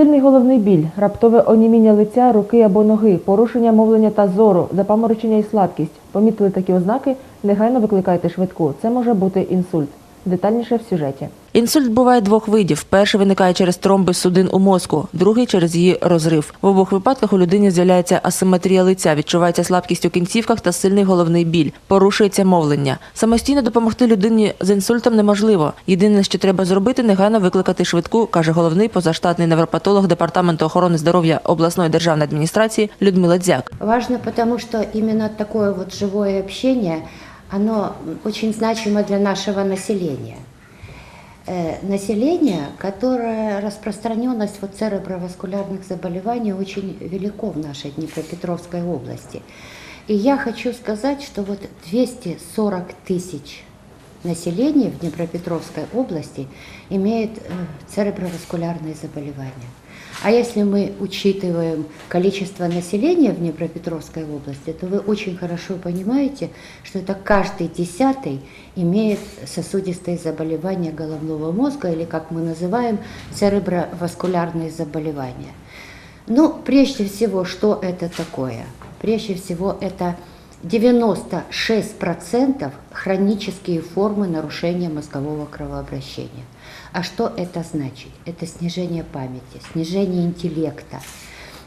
Сильний головний біль, раптове оніміння лиця, руки або ноги, порушення мовлення та зору, запаморочення і слабкість. Помітили такі ознаки? Негайно викликайте швидку. Це може бути інсульт. Детальніше в сюжеті. Інсульт буває двох видів. Перший виникає через тромби судин у мозку, другий через її розрив. В обох випадках у людині з'являється асиметрія лиця, відчувається слабкість у кінцівках та сильний головний біль, порушується мовлення. Самостійно допомогти людині з інсультом неможливо. Єдине, що треба зробити, негайно викликати швидку, каже головний позаштатний невропатолог департаменту охорони здоров'я обласної державної адміністрації Людмила Дзяк. Важно, потому что именно такое вот живое общение, оно значимо для нашего Э, Население, которое распространенность вот цереброваскулярных заболеваний очень велико в нашей Днепропетровской области. И я хочу сказать, что вот 240 тысяч населения в Днепропетровской области имеет э, цереброваскулярные заболевания. А если мы учитываем количество населения в Днепропетровской области, то вы очень хорошо понимаете, что это каждый десятый имеет сосудистые заболевания головного мозга, или как мы называем, цереброваскулярные заболевания. Ну, прежде всего, что это такое? Прежде всего, это 96% хронические формы нарушения мозгового кровообращения. А что это значит? Это снижение памяти, снижение интеллекта.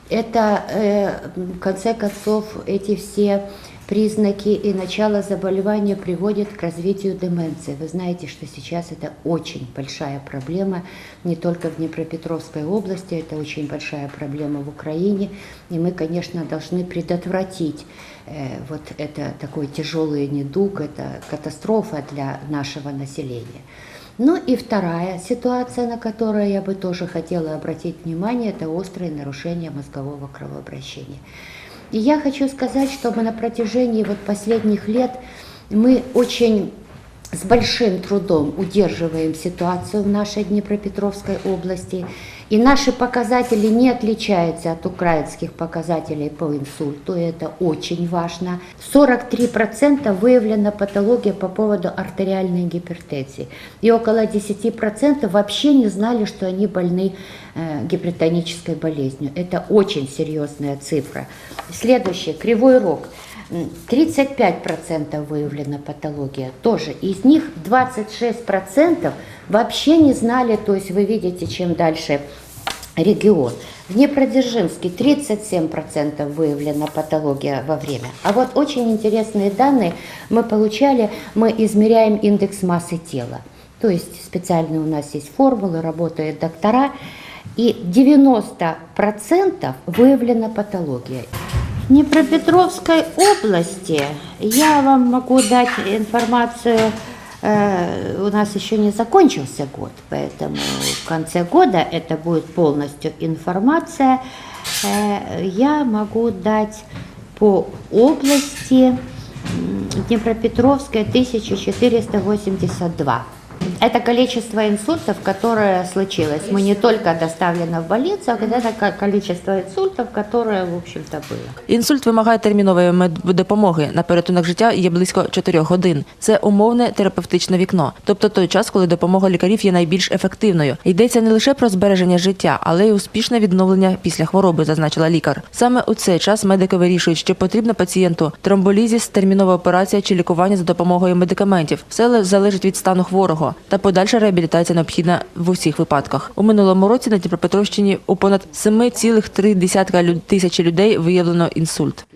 Это, э, в конце концов, эти все признаки и начало заболевания приводят к развитию деменции. Вы знаете, что сейчас это очень большая проблема не только в Днепропетровской области, это очень большая проблема в Украине. И мы, конечно, должны предотвратить э, вот это такой тяжелый недуг, это катастрофа для нашего населения. Ну и вторая ситуация, на которую я бы тоже хотела обратить внимание, это острые нарушения мозгового кровообращения. И я хочу сказать, что мы на протяжении вот последних лет мы очень с большим трудом удерживаем ситуацию в нашей Днепропетровской области. И наши показатели не отличаются от украинских показателей по инсульту, и это очень важно. 43% выявлена патология по поводу артериальной гипертензии. И около 10% вообще не знали, что они больны э, гипертонической болезнью. Это очень серьезная цифра. Следующее, кривой рог. М, 35% выявлена патология тоже. Из них 26% вообще не знали, то есть вы видите, чем дальше регион. В Днепродзержинске 37% выявлена патология во время. А вот очень интересные данные мы получали, мы измеряем индекс массы тела. То есть специальные у нас есть формулы, работают доктора. И 90% выявлена патология. Днепропетровской области я вам могу дать информацию, э, у нас еще не закончился год, поэтому в конце года это будет полностью информация. Э, я могу дать по области м, Днепропетровская 1482. Это количество инсультов, которое случилось. Мы не только доставлено в больницу, а это ко- количество инсультов, которое, в общем-то, было. Інсульт вимагає термінової меддопомоги. На порятунок життя є близько 4 годин. Це умовне терапевтичне вікно, тобто той час, коли допомога лікарів є найбільш ефективною. Йдеться не лише про збереження життя, але й успішне відновлення після хвороби, зазначила лікар. Саме у цей час медики вирішують, чи потрібно пацієнту тромболізіс, термінова операція чи лікування за допомогою медикаментів. Все залежить від стану хворого, та подальша реабілітація необхідна в усіх випадках. У минулому році на Дніпропетровщині у понад 7,3 лю- тисячі людей виявлено інсульт.